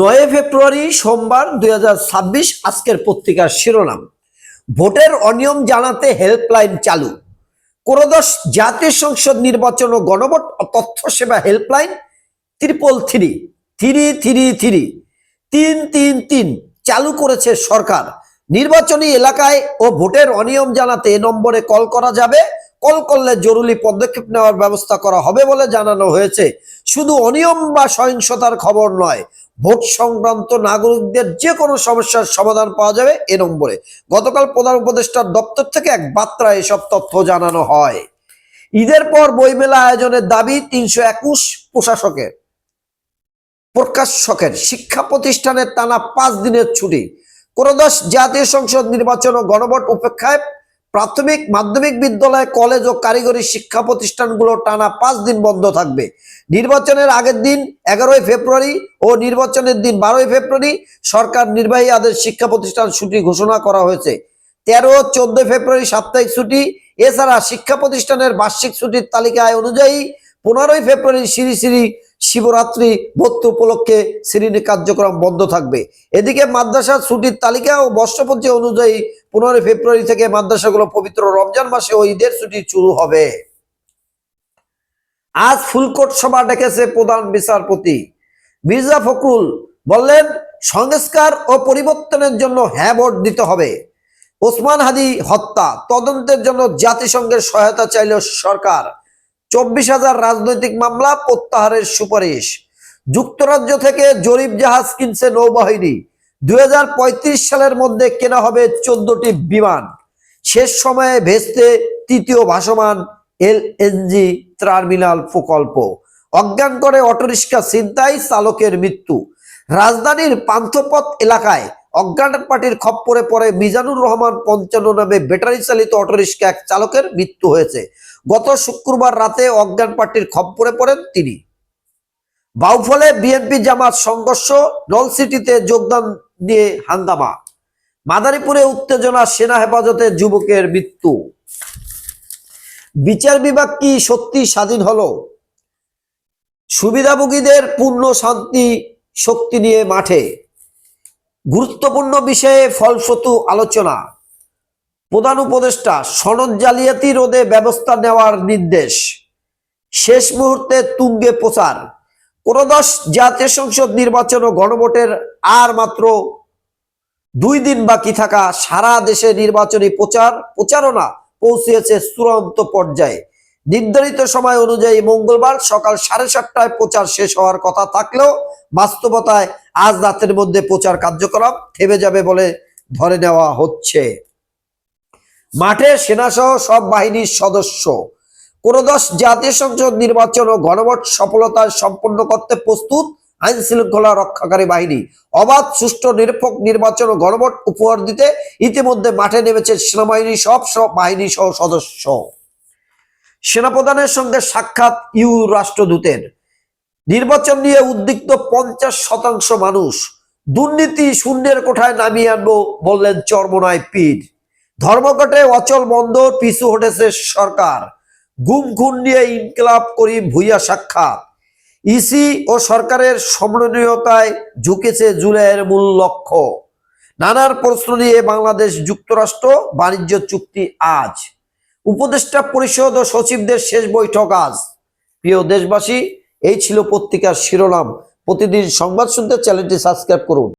নয় ফেব্রুয়ারি সোমবার দুই হাজার ছাব্বিশ আজকের পত্রিকার শিরোনাম। ভোটের অনিয়ম জানাতে হেল্পলাইন চালু। কোরদশ জাতীয় সংসদ নির্বাচন ও গণভোট তথ্য সেবা helpline triple three. Three three three. তিন তিন তিন চালু করেছে সরকার। নির্বাচনী এলাকায় ও ভোটের অনিয়ম জানাতে এ নম্বরে কল করা যাবে। কল করলে জরুরি পদক্ষেপ নেওয়ার ব্যবস্থা করা হবে বলে জানানো হয়েছে। শুধু অনিয়ম বা সহিংসতার খবর নয় ভোট সংক্রান্ত নাগরিকদের যে কোনো সমস্যার সমাধান পাওয়া যাবে এ নম্বরে। গতকাল প্রধান উপদেষ্টার দপ্তর থেকে এক বার্তায় এসব তথ্য জানানো হয়। ঈদের পর বইমেলা আয়োজনের দাবি তিনশো একুশ প্রশাসকের, প্রকাশকের। শিক্ষা প্রতিষ্ঠানের টানা পাঁচ দিনের ছুটি। কোরদশ জাতীয় সংসদ নির্বাচন ও গণভোট উপেক্ষায় প্রাথমিক মাধ্যমিক বিদ্যালয়, কলেজ ও কারিগরি শিক্ষা প্রতিষ্ঠানগুলো টানা পাঁচ দিন বন্ধ থাকবে। নির্বাচনের আগের দিন এগারোই ফেব্রুয়ারি ও নির্বাচনের দিন বারোই ফেব্রুয়ারি সরকার নির্বাহী আদেশ শিক্ষা প্রতিষ্ঠান ছুটি ঘোষণা করা হয়েছে। তেরো চোদ্দ ফেব্রুয়ারি সাপ্তাহিক ছুটি, এছাড়া শিক্ষা প্রতিষ্ঠানের বার্ষিক ছুটির তালিকায় অনুযায়ী পনেরোই ফেব্রুয়ারি শ্রী শ্রী শিবরাত্রি ভক্ত উপলক্ষে শ্রেণি কার্যক্রম বন্ধ থাকবে। এদিকে মাদ্রাসার ছুটির তালিকা ও বর্ষপঞ্চী অনুযায়ী পনেরোই ফেব্রুয়ারি থেকে মাদ্রাসাগুলো পবিত্র রমজান মাসে ও ঈদের ছুটি শুরু হবে। আজ ফুলকোট সভা ডেকেছে প্রধান বিচারপতি। মির্জা ফখরুল বললেন, সংস্কার ও পরিবর্তনের জন্য হ্যাঁ ভোট দিতে হবে। ওসমান হাদি হত্যা, তদন্তের জন্য জাতিসংঘের সহায়তা চাইল সরকার। চব্বিশ হাজার রাজনৈতিক মামলা প্রত্যাহারের সুপারিশ। যুক্তরাজ্য থেকে জরিপ জাহাজ কিনছে নৌবাহিনী। দু হাজার পঁয়ত্রিশ সালের মধ্যে কেনা হবে চোদ্দটি বিমান। শেষ সময়ে ভেস্তে তৃতীয় ভাসমান এলএনজি টার্মিনাল প্রকল্প। অজ্ঞান করে অটোরিক্সা ছিনতাই চালকের মৃত্যু। রাজধানীর পান্থপথ এলাকায় অজ্ঞান পার্টির খপ্পরে পরে মিজানুর রহমান পঞ্চান্ন নামে ব্যাটারি চালিত অটোরিক্সা এক চালকের মৃত্যু হয়েছে। গত শুক্রবার রাতে অজ্ঞান পার্টির খপ্পরে পড়েন তিনি। বাউফলে বিএনপি জামাত সংঘর্ষ নলসিটিতে যোগদান নিয়ে হাঙ্গামা। মাদারীপুরে উত্তেজনা, সেনা হেফাজতে যুবকের মৃত্যু। বিচার বিভাগ কি সত্যি স্বাধীন হলো? সুবিধাভোগীদের পূর্ণ শান্তি, শক্তি নিয়ে মাঠে। গুরুত্বপূর্ণ বিষয়ে ফলপ্রসূ আলোচনা। প্রধান উপদেষ্টা সনদ জালিয়াতি রোধে ব্যবস্থা নেওয়ার নির্দেশ। শেষ মুহূর্তে তুঙ্গে প্রচার। কোনদশ জাতীয় সংসদ নির্বাচন ও গণভোটের আর মাত্র দুই দিন বাকি থাকা সারা দেশে নির্বাচনী প্রচার, প্রচারণা পৌঁছিয়েছে চূড়ান্ত পর্যায়ে। নির্ধারিত সময় অনুযায়ী মঙ্গলবার সকাল সাড়ে সাতটায় প্রচার শেষ হওয়ার কথা থাকলেও বাস্তবতায় আজ রাতের মধ্যে প্রচার কার্যক্রম থেমে যাবে বলে ধরে নেওয়া হচ্ছে। মাঠে সেনাসহ সব বাহিনীর সদস্য। কোনদশ জাতীয় সংসদ নির্বাচন ও গণভোট সফলতায় সম্পন্ন করতে প্রস্তুত আইন শৃঙ্খলা রক্ষাকারী বাহিনী। অবাধ, সুষ্ঠু, নিরপেক্ষ নির্বাচন ও গণভোট উপহার দিতে ইতিমধ্যে মাঠে নেমেছে সেনাবাহিনী সব সব বাহিনী সহ সদস্য। সেনাপ্রধানের সঙ্গে সাক্ষাৎ ইউ রাষ্ট্রদূতের। নির্বাচন নিয়ে উদ্বিগ্ন পঞ্চাশ শতাংশ মানুষ দুর্নীতি শূন্যের কোঠায় নামিয়ে আনব বললেন চর্মনায় পীর। ধর্মঘটে অচল বন্দর পিছু হটেছে সরকার। গুম খুন নিয়ে ইনকলাব করি ভুইয়া সাক্ষাৎ। ইসি ও সরকারের সমন্বয়তায় ঝুঁকেছে জুলাইয়ের মূল লক্ষ্য। নানার প্রশ্ন নিয়ে বাংলাদেশ যুক্তরাষ্ট্র বাণিজ্য চুক্তি আজ। উপদেষ্টা পরিষদ ও সচিবদের শেষ বৈঠক আজ। প্রিয় দেশবাসী, এই ছিল পত্রিকার শিরোনাম। প্রতিদিন সংবাদ শুনতে চ্যানেলটি সাবস্ক্রাইব করুন।